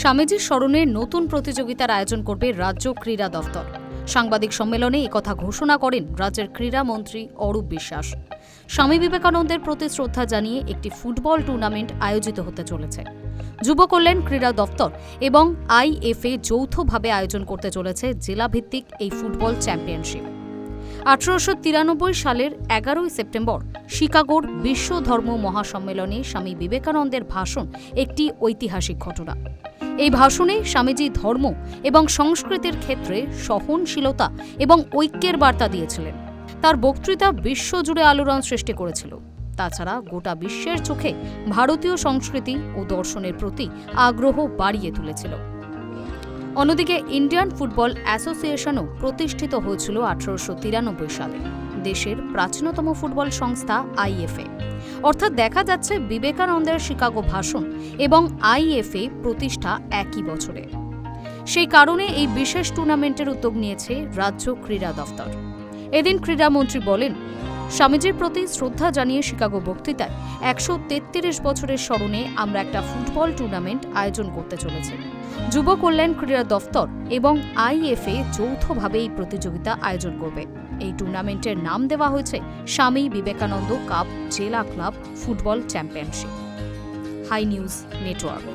স্বামীজির স্মরণে নতুন প্রতিযোগিতার আয়োজন করবে রাজ্য ক্রীড়া দফতর সাংবাদিক সম্মেলনে একথা ঘোষণা করেন রাজ্যের ক্রীড়া মন্ত্রী অরূপ বিশ্বাস। স্বামী বিবেকানন্দের প্রতি শ্রদ্ধা জানিয়ে একটি ফুটবল টুর্নামেন্ট আয়োজিত হতে চলেছে। যুব কল্যাণ ক্রীড়া দফতর এবং আইএফএ যৌথভাবে আয়োজন করতে চলেছে জেলাভিত্তিক এই ফুটবল চ্যাম্পিয়নশিপ। আঠারোশো তিরানব্বই সালের এগারোই সেপ্টেম্বর শিকাগোর বিশ্ব ধর্ম মহাসম্মেলনে স্বামী বিবেকানন্দের ভাষণ একটি ঐতিহাসিক ঘটনা। এই ভাষণে স্বামীজি ধর্ম এবং সংস্কৃতির ক্ষেত্রে সহনশীলতা এবং ঐক্যের বার্তা দিয়েছিলেন। তার বক্তৃতা বিশ্বজুড়ে আলোড়ন সৃষ্টি করেছিল। তাছাড়া গোটা বিশ্বের চোখে ভারতীয় সংস্কৃতি ও দর্শনের প্রতি আগ্রহ বাড়িয়ে তুলেছিল। অন্যদিকে ইন্ডিয়ান ফুটবল অ্যাসোসিয়েশনও প্রতিষ্ঠিত হয়েছিল আঠারোশো তিরানব্বই সালে, দেশের প্রাচীনতম ফুটবল সংস্থা আইএফএ। অর্থাৎ দেখা যাচ্ছে বিবেকানন্দের শিকাগো ভাষণ এবং আইএফএ প্রতিষ্ঠা একই বছরে। সেই কারণে এই বিশেষ টুর্নামেন্টের উদ্যোগ নিয়েছে রাজ্য ক্রীড়া দফতর। এদিন ক্রীড়ামন্ত্রী বলেন স্বামীজির প্রতি শ্রদ্ধা জানিয়ে শিকাগো বক্তৃতায় একশো তেত্রিশ বছরের স্মরণে আমরা একটা ফুটবল টুর্নামেন্ট আয়োজন করতে চলেছি। যুব কল্যাণ ক্রীড়া দফতর এবং আইএফএ যৌথভাবে এই প্রতিযোগিতা আয়োজন করবে। এই টুর্নামেন্টের নাম দেওয়া হয়েছে স্বামী বিবেকানন্দ কাপ জেলা club football championship. High news network.